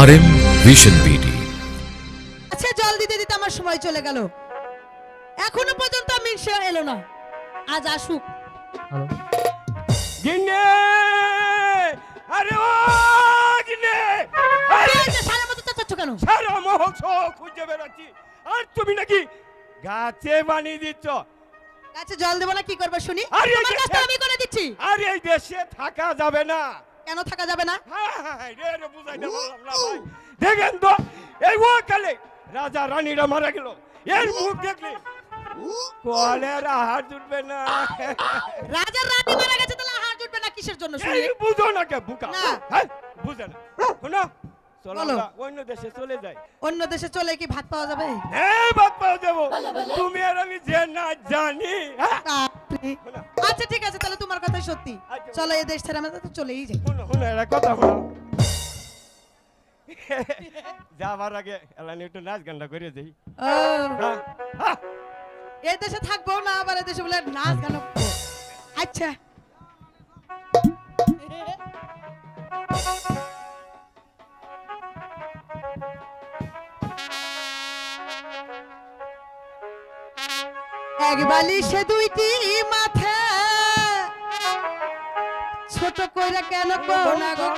আর M vision BD আচ্ছা জল দিতে দিতে আমার সময় চলে গেল। এখনও পর্যন্ত আমি সে এলো না। আজ আসুক। গিন্নে! আরে ও গিন্নে! হয়েছে? সারা মতো চাচ্ছ কেন? সারা মহল খুঁজে বেড়াচ্ছি। আর তুমি নাকি গাছে বানিয়ে দিচ্ছ। আচ্ছা জল দেবো না কি করব শুনি? আরে তোমার এটা- আমি করে দিচ্ছি। আর এই দেশে থাকা যাবে না। কেন থাকা যাবে না? হায় হায় দেখেন তো এই ও কালে রাজা রানীরা মারা গেল। এর মুখ দেখলে কলের জুটবে না। রাজার রানী মারা গেছে তাহলে জুটবে না কিসের জন্য শুনি? বুঝো না কে বুকা। হ্যাঁ বুঝে না। শোনো চলো অন্য দেশে চলে যাই। অন্য দেশে চলে কি ভাত পাওয়া যাবে? হ্যাঁ বাদ পাও দেবো তুমি আর আমি যে না জানি। হ্যাঁ। আচ্ছা সত্যি। চলো এই দেশ ছেড়ে আমরা তো চলেই যাই। শুনো একটা কথা শোনো যাবার আগে এলানি একটু নাচ গানটা করে যাই ও, হ্যাঁ হ্যাঁ। এই দেশে থাকব না আবার এই দেশে বলে নাচ গান আচ্ছা। এক বালিশে দুইটি মাথা ছোট কইরা কেন কোনা গো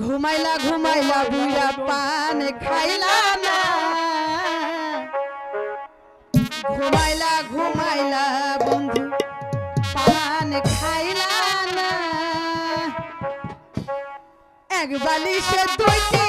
ঘুমাইলা ঘুমাইলা বুইরা পান খাইলা না। ঘুমাইলা ঘুমাইলা বন্ধু, পান খাইলা না। এক বালিশে দুইটি